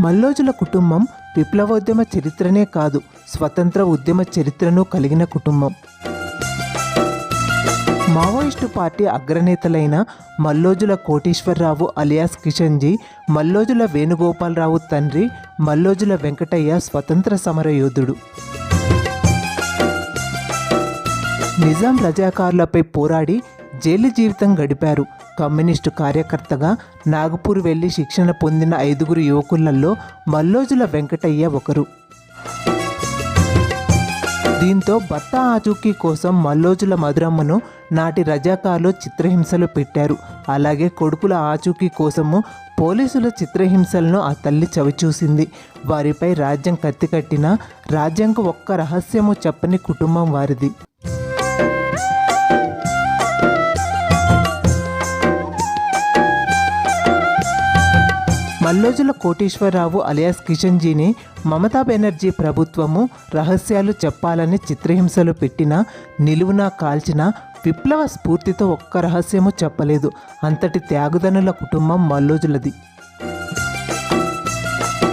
మల్లోజుల కుటుంబం విప్లవోద్యమ చరిత్రనే కాదు స్వతంత్ర ఉద్యమ చరిత్రను కలిగిన కుటుంబం. మావోయిస్టు పార్టీ అగ్రనేతలైన మల్లోజుల కోటేశ్వరరావు అలియాస్ కిషన్జీ మల్లోజుల వేణుగోపాలరావు తండ్రి మల్లోజుల వెంకటయ్య స్వతంత్ర సమర యోధుడు. నిజాం రజాకారులపై పోరాడి జైలు జీవితం గడిపారు. కమ్యూనిస్టు కార్యకర్తగా నాగపూర్ వెళ్ళి శిక్షణ పొందిన ఐదుగురు యువకులలో మల్లోజుల వెంకటయ్య ఒకరు. దీంతో భర్త ఆచూకీ కోసం మల్లోజుల మధురమ్మను నాటి రజాకాలో చిత్రహింసలు పెట్టారు. అలాగే కొడుకుల ఆచూకీ కోసము పోలీసుల చిత్రహింసలను ఆ తల్లి చవిచూసింది. వారిపై రాజ్యం కత్తికట్టిన రాజ్యంకు ఒక్క రహస్యము చెప్పని కుటుంబం వారిది. మల్లోజుల కోటేశ్వరరావు అలియాస్ కిషన్జీని మమతా బెనర్జీ ప్రభుత్వము రహస్యాలు చెప్పాలని చిత్రహింసలు పెట్టిన నిలువున కాల్చిన విప్లవ స్ఫూర్తితో ఒక్క రహస్యము చెప్పలేదు. అంతటి త్యాగుదనుల కుటుంబం మల్లోజులది.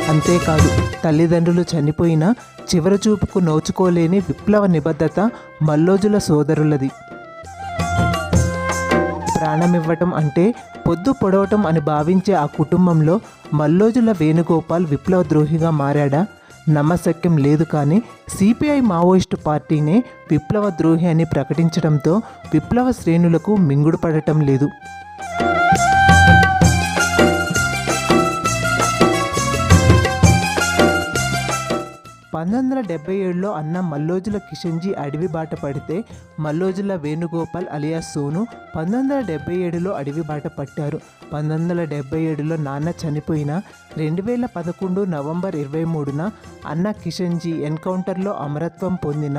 అంతేకాదు తల్లిదండ్రులు చనిపోయిన చివరి చూపుకు నోచుకోలేని విప్లవ నిబద్ధత మల్లోజుల సోదరులది. ప్రాణమివ్వటం అంటే పొద్దు పొడవటం అని భావించే ఆ కుటుంబంలో మల్లోజుల వేణుగోపాల్ విప్లవ ద్రోహిగా మారాడా? నమ్మశక్యం లేదు కానీ సిపిఐ మావోయిస్టు పార్టీనే విప్లవ ద్రోహి అని ప్రకటించడంతో విప్లవ శ్రేణులకు మింగుడు పడటం లేదు. పంతొమ్మిది వందల డెబ్బై ఏడులో అన్న మల్లోజుల కిషన్జీ అడవి బాట పడితే మల్లోజుల వేణుగోపాల్ అలియా సోను పంతొమ్మిది వందల డెబ్బై ఏడులో అడవి బాట పట్టారు. పంతొమ్మిది వందల డెబ్బై ఏడులో నాన్న చనిపోయిన రెండు వేల పదకొండు నవంబర్ ఇరవై మూడున అన్న కిషన్జీ ఎన్కౌంటర్లో అమరత్వం పొందిన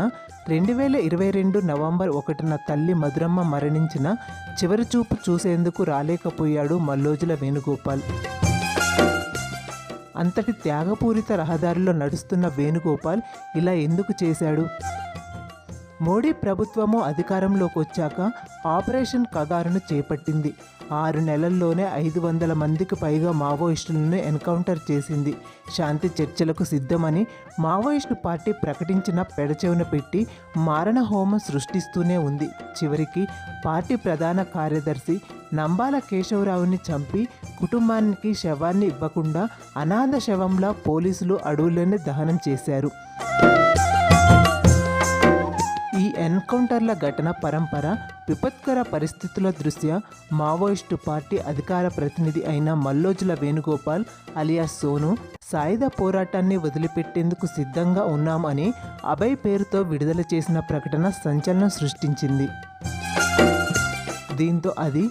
రెండు వేల ఇరవై రెండు నవంబర్ ఒకటిన తల్లి మధురమ్మ మరణించిన చివరి చూపు చూసేందుకు రాలేకపోయాడు మల్లోజుల వేణుగోపాల్. అంతటి త్యాగపూరిత రహదారిలో నడుస్తున్న వేణుగోపాల్ ఇలా ఎందుకు చేశాడు? మోడీ ప్రభుత్వము అధికారంలోకి వచ్చాక ఆపరేషన్ కగారును చేపట్టింది. ఆరు నెలల్లోనే ఐదు వందల మందికి పైగా మావోయిస్టులను ఎన్కౌంటర్ చేసింది. శాంతి చర్చలకు సిద్ధమని మావోయిస్టు పార్టీ ప్రకటించిన పెడచెవున పెట్టి మారణ హోమం సృష్టిస్తూనే ఉంది. చివరికి పార్టీ ప్రధాన కార్యదర్శి నంబాల కేశవరావుని చంపి కుటుంబానికి శవాన్ని ఇవ్వకుండా అనాథ శవంలా పోలీసులు అడవుల్లోనే దహనం చేశారు. ఎన్కౌంటర్ల ఘటన పరంపర విపత్కర పరిస్థితుల దృష్ట్యా మావోయిస్టు పార్టీ అధికార ప్రతినిధి అయిన మల్లోజుల వేణుగోపాల్ అలియా సోను సాయుధ పోరాటాన్ని వదిలిపెట్టేందుకు సిద్ధంగా ఉన్నామని అభయ్ పేరుతో విడుదల చేసిన ప్రకటన సంచలనం సృష్టించింది. దీంతో అది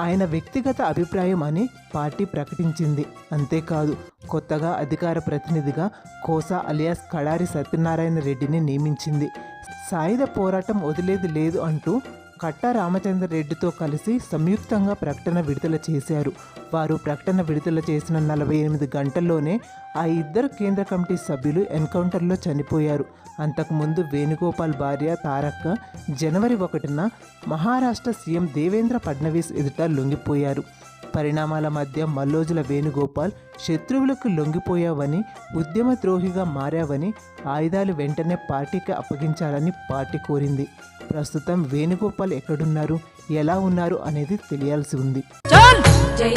ఆయన వ్యక్తిగత అభిప్రాయం అని పార్టీ ప్రకటించింది. అంతేకాదు కొత్తగా అధికార ప్రతినిధిగా కోసా అలియాస్ కడారి సత్యనారాయణ రెడ్డిని నియమించింది. సాయుధ పోరాటం వదిలేది లేదు అంటూ కట్టా రామచంద్ర రెడ్డితో కలిసి సంయుక్తంగా ప్రకటన విడుదల చేశారు. వారు ప్రకటన విడుదల చేసిన నలభై ఎనిమిది గంటల్లోనే ఆ ఇద్దరు కేంద్ర కమిటీ సభ్యులు ఎన్కౌంటర్లో చనిపోయారు. అంతకుముందు వేణుగోపాల్ భార్య తారక్క జనవరి ఒకటిన మహారాష్ట్ర సీఎం దేవేంద్ర ఫడ్నవీస్ ఎదుట లొంగిపోయారు. పరిణామాల మధ్య మల్లోజుల వేణుగోపాల్ శత్రువులకు లొంగిపోయావని ఉద్యమ ద్రోహిగా మారావని ఆయుధాలు వెంటనే పార్టీకి అప్పగించాలని పార్టీ కోరింది. ప్రస్తుతం వేణుగోపాల్ ఎక్కడున్నారు ఎలా ఉన్నారు అనేది తెలియాల్సి ఉంది. జై